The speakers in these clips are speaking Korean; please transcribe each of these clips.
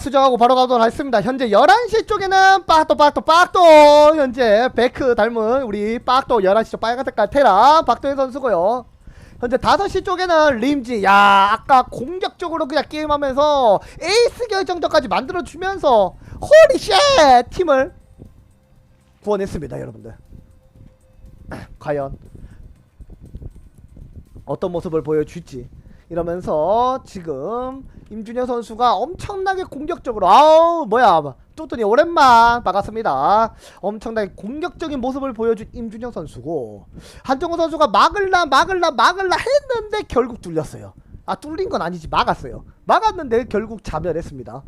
수정하고 바로 가도록 하겠습니다. 현재 11시 쪽에는 빠또 빠또 빠또. 현재 베크 닮은 우리 빠또 11시 쪽 빨간 색깔 테라 박도현 선수고요. 현재 5시 쪽에는 림지. 야 아까 공격적으로 그냥 게임하면서 에이스 결정전까지 만들어주면서 호리쉣! 팀을 구원했습니다 여러분들. 과연 어떤 모습을 보여줄지 이러면서 지금 임준혁 선수가 엄청나게 공격적으로 아우 뭐야 뚜뚜니 오랜만 반갑습니다. 엄청나게 공격적인 모습을 보여준 임준혁 선수고 한정호 선수가 막을라 막을라 막을라 했는데 결국 뚫렸어요. 아 뚫린 건 아니지 막았어요. 막았는데 결국 자멸했습니다.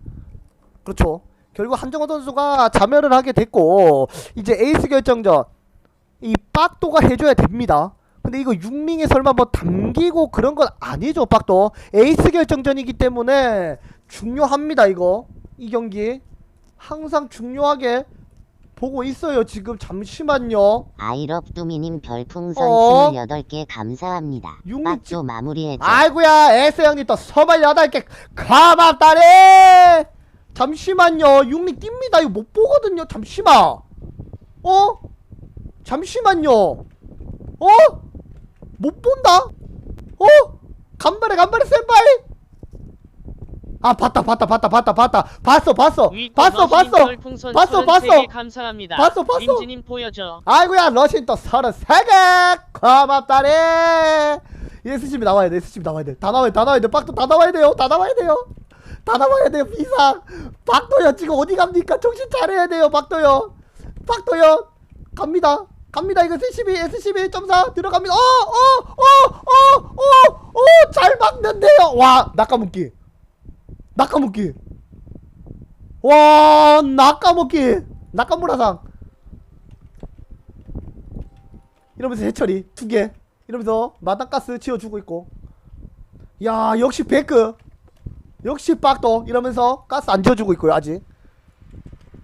그렇죠? 결국 한정호 선수가 자멸을 하게 됐고 이제 에이스 결정전 이 빡도가 해줘야 됩니다. 근데 이거 육링에 설마 뭐 담기고 그런 건 아니죠, 빡도. 에이스 결정전이기 때문에 중요합니다, 이거. 이 경기. 항상 중요하게 보고 있어요, 지금. 잠시만요. 아이럽 뚜미님 별풍선 어? 28개 감사합니다. 육육 빡조 마무리해줘. 아이고야, 에스 형님 또 서발 8개 가맙다네! 잠시만요. 육링 띱니다. 이거 못 보거든요. 잠시만. 어? 잠시만요. 어? 못 본다? 어? 간발에 간발에 센파이? 아 봤다 봤다 봤다 봤다 봤다 봤어 봤어 봤어 봤어 봤어, 봤어. 감사합니다. 봤어, 봤어. 민지님 보여줘. 아이고야 러신 또 서른 세개 고맙다네 SCB 나와야 돼 SCB 나와야 돼다 나와야 돼, 다 나와야 돼 빡도 다 나와야 돼요 다 나와야 돼요 다 나와야 돼요 비상 박도현 지금 어디 갑니까 정신 차려야 돼요 박도현 박도현 갑니다 갑니다. 이거 SCB SCB 1.4 들어갑니다. 어어어어어어잘 막는데요. 와 낚아먹기 낚아먹기 와 낚아먹기 낚아무라상. 이러면서 해처리 두 개. 이러면서 마당가스 치워주고 있고. 야 역시 베크. 역시 빡도 이러면서 가스 안 지워주고 있고요 아직.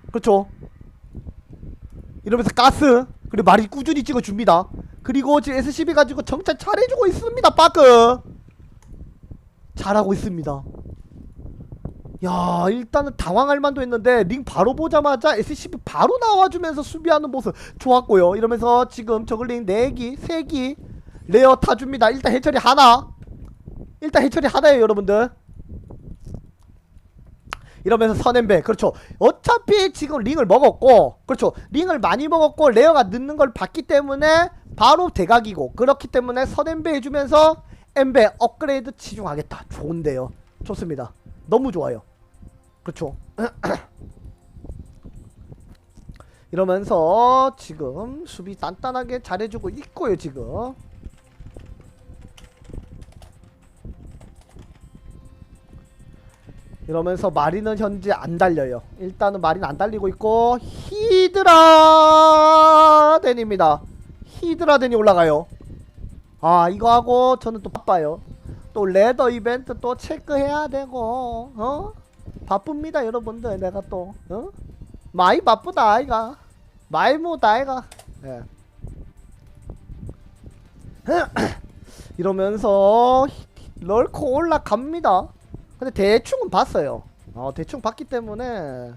그렇죠? 이러면서 가스 그리고 말이 꾸준히 찍어줍니다. 그리고 지금 SCB 가지고 정찰 잘해주고 있습니다 빠크. 잘하고 있습니다. 야 일단은 당황할 만도 했는데 링 바로 보자마자 SCB 바로 나와주면서 수비하는 모습 좋았고요. 이러면서 지금 저글링 4기 3기 레어 타줍니다. 일단 해처리 하나. 일단 해처리 하나예요 여러분들 이러면서 선앤배 그렇죠. 어차피 지금 링을 먹었고 그렇죠. 링을 많이 먹었고 레어가 늦는 걸 봤기 때문에 바로 대각이고 그렇기 때문에 선앤배 해주면서 엠배 업그레이드 치중하겠다. 좋은데요. 좋습니다. 너무 좋아요. 그렇죠. 이러면서 지금 수비 단단하게 잘해주고 있고요 지금 이러면서 마리는 현재 안 달려요. 일단은 마리는 안 달리고 있고 히드라 덴입니다. 히드라 덴이 올라가요. 아 이거 하고 저는 또 바빠요. 또 레더 이벤트 또 체크해야 되고 어? 바쁩니다 여러분들. 내가 또 어? 많이 바쁘다 아이가. 많이 못다 아이가. 예. 이러면서 럴코 올라갑니다 근데 대충은 봤어요. 어 대충 봤기 때문에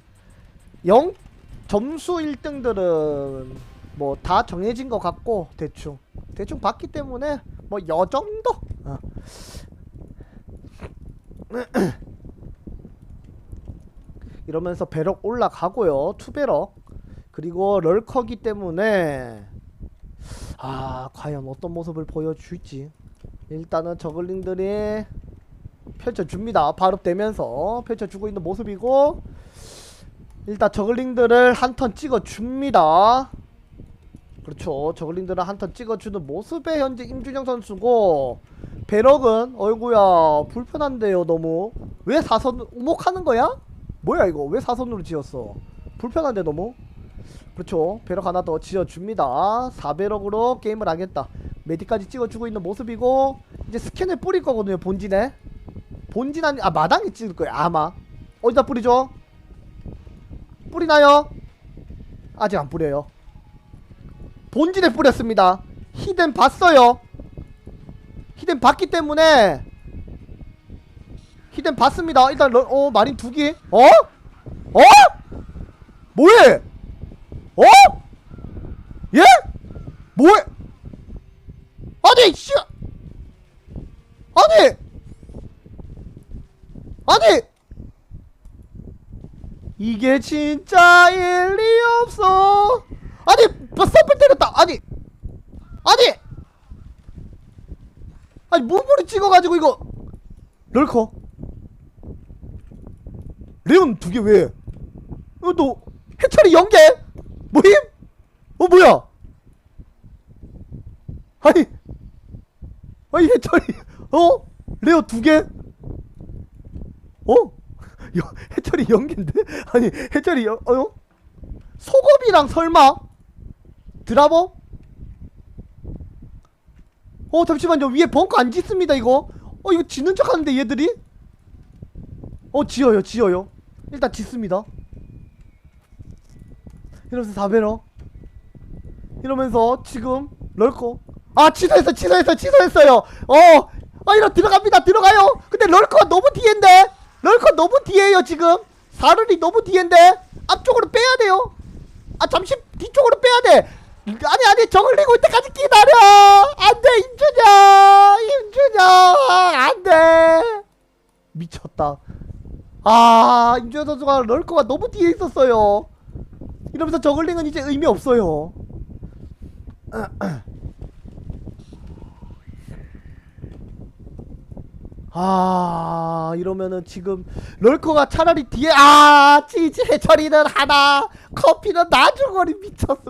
0 점수 1등들은 뭐 다 정해진 것 같고 대충. 대충 봤기 때문에 뭐 여 정도? 어. 이러면서 배럭 올라가고요 투배럭. 그리고 럴커기 때문에 아 과연 어떤 모습을 보여줄지. 일단은 저글링들이 펼쳐줍니다. 발업되면서 펼쳐주고 있는 모습이고 일단 저글링들을 한 턴 찍어줍니다. 그렇죠. 저글링들을 한 턴 찍어주는 모습의 현재 임준영 선수고 배럭은 어이구야 불편한데요 너무. 왜 사선 우목하는 거야? 뭐야 이거? 왜 사선으로 지었어? 불편한데 너무. 그렇죠. 배럭 하나 더 지어줍니다. 4배럭으로 게임을 하겠다. 메디까지 찍어주고 있는 모습이고 이제 스캔을 뿌릴 거거든요 본진에 본진 아니 아 마당에 찍을 거예요 아마 어디다 뿌리죠? 뿌리나요? 아직 안 뿌려요 본진에 뿌렸습니다 히든 봤어요 히든 봤기 때문에 히든 봤습니다. 일단 러, 어 마린 두 개. 어? 어? 뭐해? 어? 예? 뭐해? 아니 씨. 아니. 아니. 이게 진짜 일리 없어. 아니, 뭐 썸을 때렸다. 아니, 아니, 아니 무브리 찍어가지고 이거 럴커. 레온 두 개 왜? 이거 또 해철이 연계 모임? 어 뭐야? 아니, 아니 해철이 어 레오 두 개? 어? 여, 해철이 연기인데? 아니 해철이 연, 어? 소금이랑 설마? 드라버? 어 잠시만요 위에 벙커 안 짓습니다 이거 어 이거 짓는 척 하는데 얘들이? 어 지어요 지어요 일단 짓습니다 이러면서 4배러 이러면서 지금 럴커 아 취소했어 취소했어 취소했어요 어 아 이러 들어갑니다 들어가요 근데 럴커가 너무 뒤인데 럴커 너무 뒤에요 지금? 사르리 너무 뒤인데? 앞쪽으로 빼야 돼요. 아 잠시 뒤쪽으로 빼야 돼. 아니 아니 내고 올 때까지 기다려. 안돼 임준영. 임준영. 안돼. 미쳤다. 아 임준영 선수가 럴커가 너무 뒤에 있었어요. 이러면서 저글링은 이제 의미 없어요. 아 이러면은 지금 럴커가 차라리 뒤에 아 치즈 해처리는 하나 커피는 나주거리 미쳤어